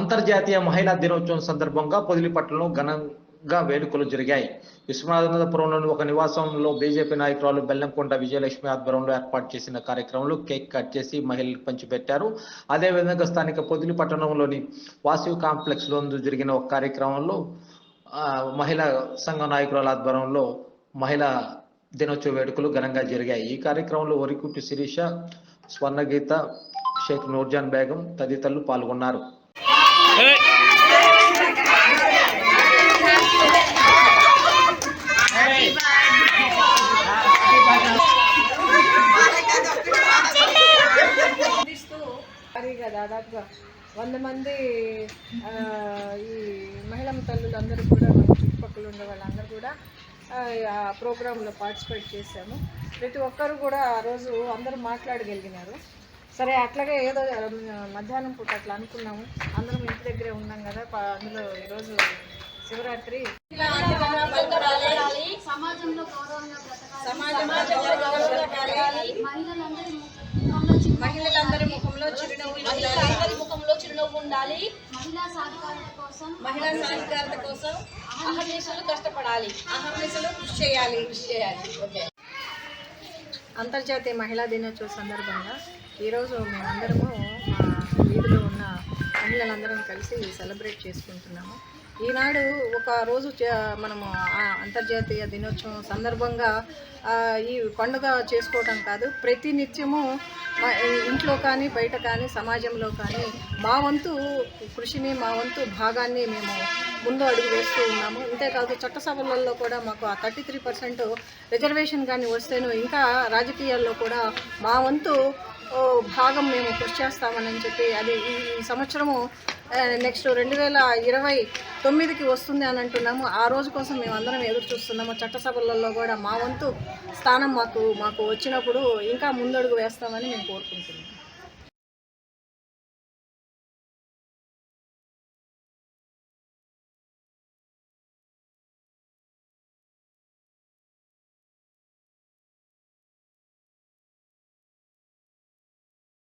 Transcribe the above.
అంతర్జాతీయ మహిళా దినోత్సవం సందర్భంగా పొదిలిపట్నంలో ఘనంగా వేడుకలు జరిగాయి. విశ్వనాథనపురంలోని ఒక నివాసంలో బీజేపీ నాయకురాలు బెల్లంకొండ విజయలక్ష్మి ఆధ్వర్యంలో ఏర్పాటు చేసిన కార్యక్రమంలో కేక్ కట్ చేసి మహిళలకు పంచిపెట్టారు. అదేవిధంగా స్థానిక పొదిలిపట్టణంలోని వాసవి కాంప్లెక్స్లో జరిగిన ఒక కార్యక్రమంలో మహిళా సంఘ నాయకురాల ఆధ్వర్యంలో మహిళా దినోత్సవ వేడుకలు ఘనంగా జరిగాయి. ఈ కార్యక్రమంలో వరికుట్టు శిరీష స్వర్ణగీత షేక్ నూర్జాన్ బేగం తదితరులు పాల్గొన్నారు. దాదాపుగా వంద మంది ఈ మహిళా తల్లులు అందరూ కూడా మన చుట్టుపక్కల ఉండే వాళ్ళందరూ కూడా ఆ ప్రోగ్రాంలో పార్టిసిపేట్ చేశాము. ప్రతి ఒక్కరు కూడా ఆ రోజు అందరూ మాట్లాడగలిగినారు. సరే అట్లాగే ఏదో మధ్యాహ్నం పూట అట్లా అనుకున్నాము. అందరం ఇంటి దగ్గరే ఉన్నాం కదా అందులో ఈరోజు శివరాత్రి. సమాజంలో గౌరవంగా బ్రతకాలి. మహిళలందరి ముఖంలో చిరునవ్వు మహిళలందరి ముఖంలో చిరునవ్వు ఉండాలి. మహిళా సాధికారత కోసం మహిళా సాధికారత కోసం అహర్నిశలు కష్టపడాలి. అహర్నిశలు కృషి చేయాలి. కృషి చేయాలి. ఓకే. అంతర్జాతీయ మహిళా దినోత్సవ సందర్భంగా ఈరోజు మేమందరము మా వీధిలో ఉన్న మహిళలందరం కలిసి సెలబ్రేట్ చేసుకుంటున్నాము. ఈనాడు ఒక రోజు మనము అంతర్జాతీయ దినోత్సవం సందర్భంగా ఈ పండుగ చేసుకోవటం కాదు ప్రతి నిత్యము మా ఇంట్లో కానీ బయట కానీ సమాజంలో కానీ మా వంతు కృషిని మా వంతు భాగాన్ని మేము ముందు అడుగు వేస్తూ ఉన్నాము. అంతేకాదు చట్టసభలలో కూడా మాకు ఆ థర్టీ త్రీ పర్సెంట్ రిజర్వేషన్ కానీ వస్తేను ఇంకా రాజకీయాల్లో కూడా మా వంతు భాగం మేము కృషి చేస్తామని చెప్పి అది ఈ సంవత్సరము నెక్స్ట్ రెండు వేల ఇరవై తొమ్మిదికి వస్తుంది అని అంటున్నాము. ఆ రోజు కోసం మేము అందరం ఎదురు చూస్తున్నాము. చట్టసభలలో కూడా మా వంతు స్థానం మాకు మాకు వచ్చినప్పుడు ఇంకా ముందడుగు వేస్తామని మేము కోరుకుంటున్నాము.